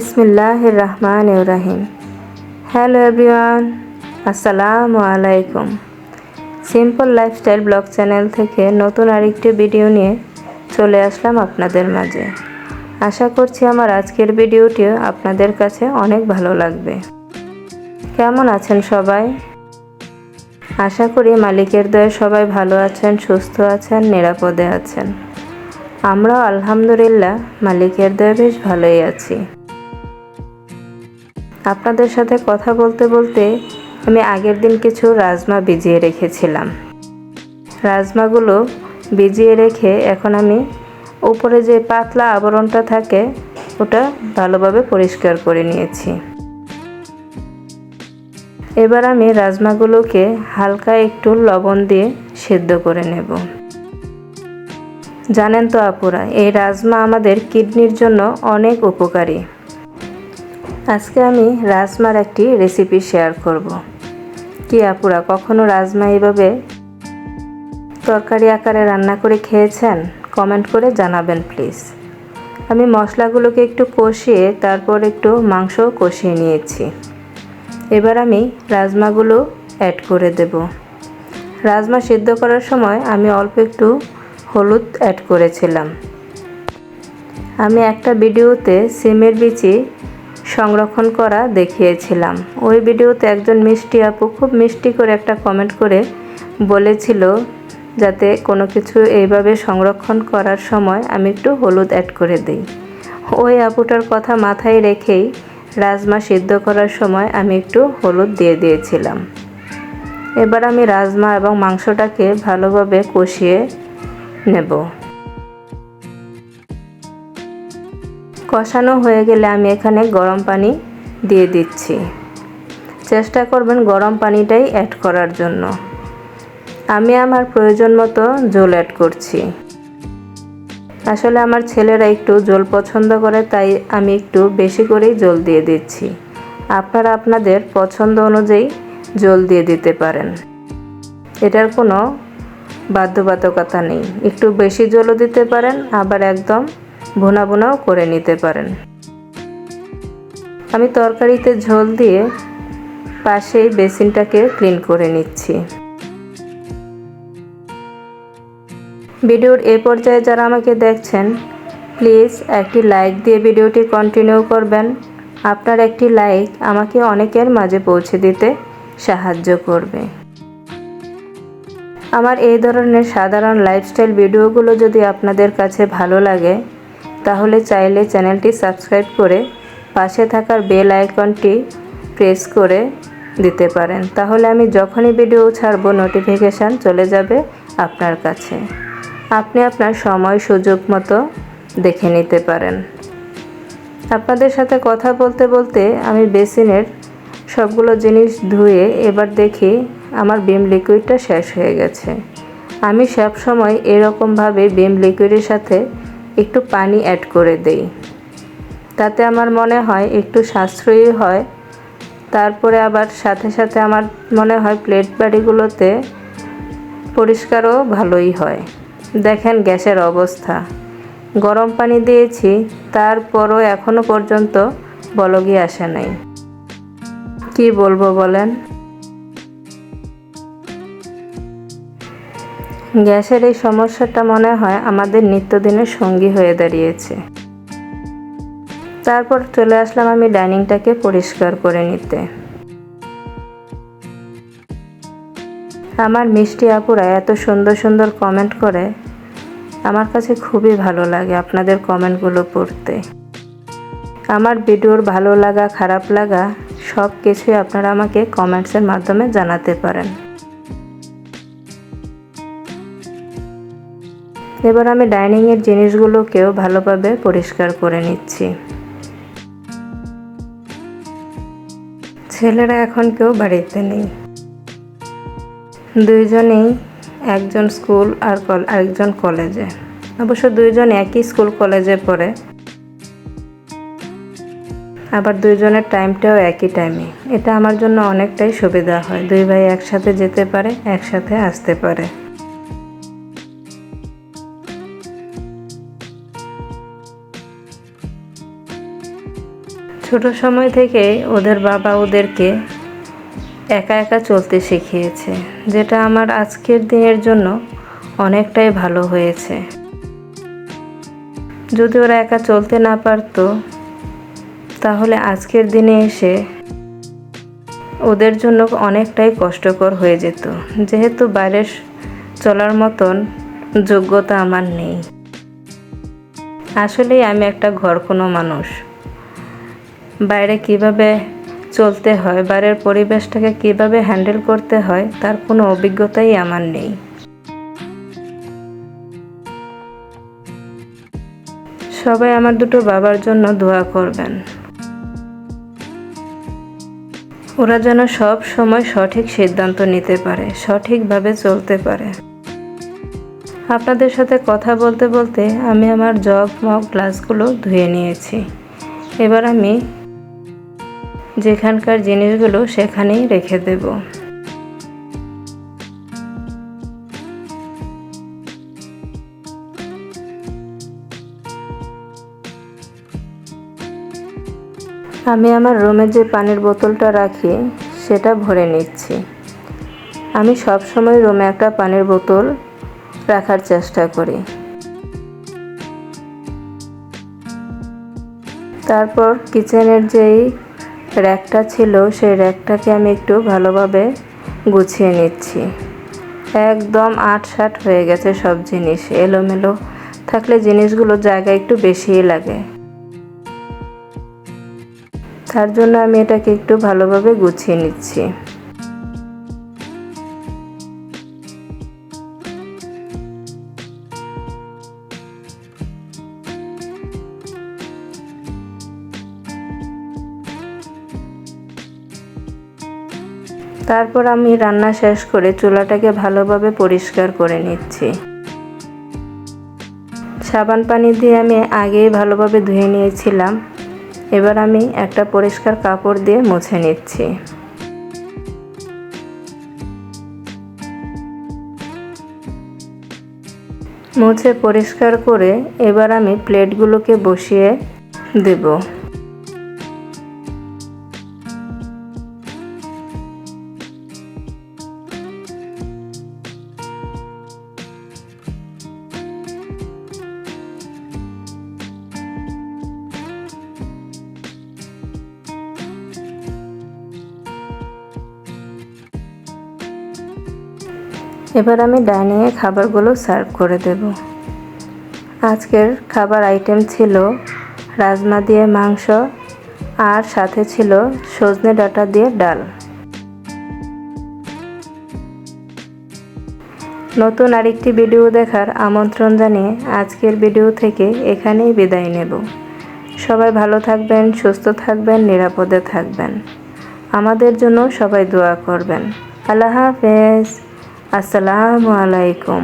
বিসমিল্লাহ রহমান রাহিম hello everyone, আসসালামু আলাইকুম। সিম্পল লাইফস্টাইল ব্লগ চ্যানেল থেকে নতুন আরেকটি ভিডিও নিয়ে চলে আসলাম আপনাদের মাঝে। আশা করছি আমার আজকের ভিডিওটি আপনাদের কাছে অনেক ভালো লাগবে। কেমন আছেন সবাই? আশা করি মালিকের দয়ে সবাই ভালো আছেন, সুস্থ আছেন, নিরাপদে আছেন। আমরাও আলহামদুলিল্লাহ মালিকের দয়ে বেশ ভালোই আছি। আপনাদের সাথে কথা বলতে বলতে আমি আগের দিন কিছু রাজমা ভিজিয়ে রেখেছিলাম। রাজমাগুলো ভিজিয়ে রেখে এখন আমি উপরে যে পাতলা আবরণটা থাকে, ওটা ভালোভাবে পরিষ্কার করে নিয়েছি। এবার আমি রাজমাগুলোকে হালকা একটু লবণ দিয়ে সেদ্ধ করে নেব। জানেন তো আপুরা, এই রাজমা আমাদের কিডনির জন্য অনেক উপকারী। আজকে আমি রাজমার একটি রেসিপি শেয়ার করব। কি আপুরা, কখনো রাজমা এইভাবে তরকারি আকারে রান্না করে খেয়েছেন? কমেন্ট করে জানাবেন প্লিজ আমি মশলাগুলোকে একটু কষিয়ে তারপর একটু মাংস কষিয়ে নিয়েছি। এবার আমি রাজমাগুলো অ্যাড করে দেব। রাজমা সিদ্ধ করার সময় আমি অল্প একটু হলুদ অ্যাড করেছিলাম। আমি একটা ভিডিওতে সিমের বিচি সংরক্ষণ করা দেখিয়েছিলাম। ওই ভিডিওতে একজন মিষ্টি আপু খুব মিষ্টি করে একটা কমেন্ট করে বলেছিল যাতে কোনো কিছু এইভাবে সংরক্ষণ করার সময় আমি একটু হলুদ অ্যাড করে দিই। ওই আপুটার কথা মাথায় রেখেই রাজমা সিদ্ধ করার সময় আমি একটু হলুদ দিয়ে দিয়েছিলাম। এবার আমি রাজমা এবং মাংসটাকে ভালোভাবে কষিয়ে নেব। কষানো হয়ে গেলে আমি এখানে গরম পানি দিয়ে দিচ্ছি। চেষ্টা করবেন গরম পানিটাই অ্যাড করার জন্য। আমি আমার প্রয়োজন মতো জল অ্যাড করছি। আসলে আমার ছেলেরা একটু জল পছন্দ করে, তাই আমি একটু বেশি করেই জল দিয়ে দিচ্ছি। আপনারা আপনাদের পছন্দ অনুযায়ী জল দিয়ে দিতে পারেন। এটার কোনো বাধ্যবাধকতা নেই। একটু বেশি জলও দিতে পারেন, আবার একদম ভুনা ভুনাও করে নিতে পারেন। আমি তরকারিতে ঝোল দিয়ে পাশেই বেসিনটাকে ক্লিন করে নিচ্ছি। ভিডিওর এ পর্যায়ে যারা আমাকে দেখছেন, প্লিজ একটি লাইক দিয়ে ভিডিওটি কন্টিনিউ করবেন। আপনার একটি লাইক আমাকে অনেকের মাঝে পৌঁছে দিতে সাহায্য করবে। আমার এই ধরনের সাধারণ লাইফস্টাইল ভিডিওগুলো যদি আপনাদের কাছে ভালো লাগে তাহলে চাইলে চ্যানেলটি সাবস্ক্রাইব করে পাশে থাকার বেল আইকনটি প্রেস করে দিতে পারেন। তাহলে আমি যখনই ভিডিও ছাড়ব নোটিফিকেশান চলে যাবে আপনার কাছে। আপনি আপনার সময়, সুযোগ মতো দেখে নিতে পারেন। আপনাদের সাথে কথা বলতে বলতে আমি বেসিনের সবগুলো জিনিস ধুয়ে এবার দেখি আমার বিম লিকুইডটা শেষ হয়ে গেছে। আমি সব সময় এরকমভাবে বিম লিকুইডের সাথে একটু পানি অ্যাড করে দেই। তাতে আমার মনে হয় একটু সাশ্রয়ী হয়। তারপরে আবার সাথে সাথে আমার মনে হয় প্লেট বাড়িগুলোতে পরিষ্কারও ভালোই হয়। দেখেন গ্যাসের অবস্থা। গরম পানি দিয়েছি, তারপরও এখনও পর্যন্ত বলগি আসে নাই। কি বলব বলেন? গ্যাসের এই সমস্যাটা মনে হয় আমাদের নিত্যদিনের সঙ্গী হয়ে দাঁড়িয়েছে। তারপর চলে আসলাম আমি ডাইনিংটাকে পরিষ্কার করে নিতে। আমার মিষ্টি আপুরা এত সুন্দর সুন্দর কমেন্ট করে, আমার কাছে খুবই ভালো লাগে আপনাদের কমেন্টগুলো পড়তে। আমার ভিডিওর ভালো লাগা, খারাপ লাগা সব কিছুই আপনারা আমাকে কমেন্টসের মাধ্যমে জানাতে পারেন। এবার আমি ডাইনিংয়ের জিনিসগুলোকেও ভালোভাবে পরিষ্কার করে নিচ্ছি। ছেলেরা এখন কেউ বাড়িতে নেই। দুইজনেই একজন স্কুল আর আরেকজন কলেজে। অবশ্য দুইজন একই স্কুল কলেজে পড়ে। আবার দুইজনের টাইমটাও একই টাইমে। এটা আমার জন্য অনেকটাই সুবিধা হয়। দুই ভাই একসাথে যেতে পারে, একসাথে আসতে পারে। ছোট সময় থেকে ওদের বাবা ওদেরকে একা একা চলতে শিখিয়েছে, যেটা আমার আজকের দিনের জন্য অনেকটাই ভালো হয়েছে। যদি ওরা একা চলতে না পারতো, তাহলে আজকের দিনে এসে ওদের জন্য অনেকটাই কষ্টকর হয়ে যেত, যেহেতু বাইরে চলার মতন যোগ্যতা আমার নেই। আসলেই আমি একটা ঘর কোনো মানুষ। বাইরে কীভাবে চলতে হয় বাইরের পরিবেশটাকে কীভাবে হ্যান্ডেল করতে হয়, তার কোনো অভিজ্ঞতাই আমার নেই। সবাই আমার দুটো বাবার জন্য দোয়া করবেন। ওরা যেন সব সময় সঠিক সিদ্ধান্ত নিতে পারে, সঠিকভাবে চলতে পারে। আপনাদের সাথে কথা বলতে বলতে আমি আমার জগ মগ গ্লাসগুলো ধুয়ে নিয়েছি। এবার আমি যেখানকার জিনিসগুলো সেখানেই রেখে দেব। আমি আমার রুমে যে পানির বোতলটা রাখি, সেটা ভরে নিচ্ছি। আমি সব সময় রুমে একটা পানির বোতল রাখার চেষ্টা করি। তারপর কিচেনের যেই র্যাকটা ছিল, সেই র্যাকটাকে আমি একটু ভালোভাবে গুছিয়ে নিচ্ছি। একদম আট সাট হয়ে গেছে সব জিনিস, এলোমেলো থাকলে জিনিসগুলো জায়গা একটু বেশিই লাগে। তার জন্য আমি এটাকে একটু ভালোভাবে গুছিয়ে নিচ্ছি। তারপর আমি রান্না শেষ করে চুলাটাকে ভালোভাবে পরিষ্কার করে নিচ্ছি। সাবান পানি দিয়ে আমি আগেই ভালোভাবে ধুয়ে নিয়েছিলাম। এবার আমি একটা পরিষ্কার কাপড় দিয়ে মুছে নিচ্ছি। মুছে পরিষ্কার করে এবার আমি প্লেটগুলোকে বসিয়ে দেব। এবার আমি ডাইনিংয়ে খাবারগুলো সার্ভ করে দেব। আজকের খাবার আইটেম ছিল রাজমা দিয়ে মাংস আর সাথে ছিল সজনে ডাটা দিয়ে ডাল। নতুন আরেকটি ভিডিও দেখার আমন্ত্রণ জানিয়ে আজকের ভিডিও থেকে এখানেই বিদায় নেব। সবাই ভালো থাকবেন, সুস্থ থাকবেন, নিরাপদে থাকবেন। আমাদের জন্য সবাই দোয়া করবেন। আল্লাহ হাফেজ। আসসালামু আলাইকুম।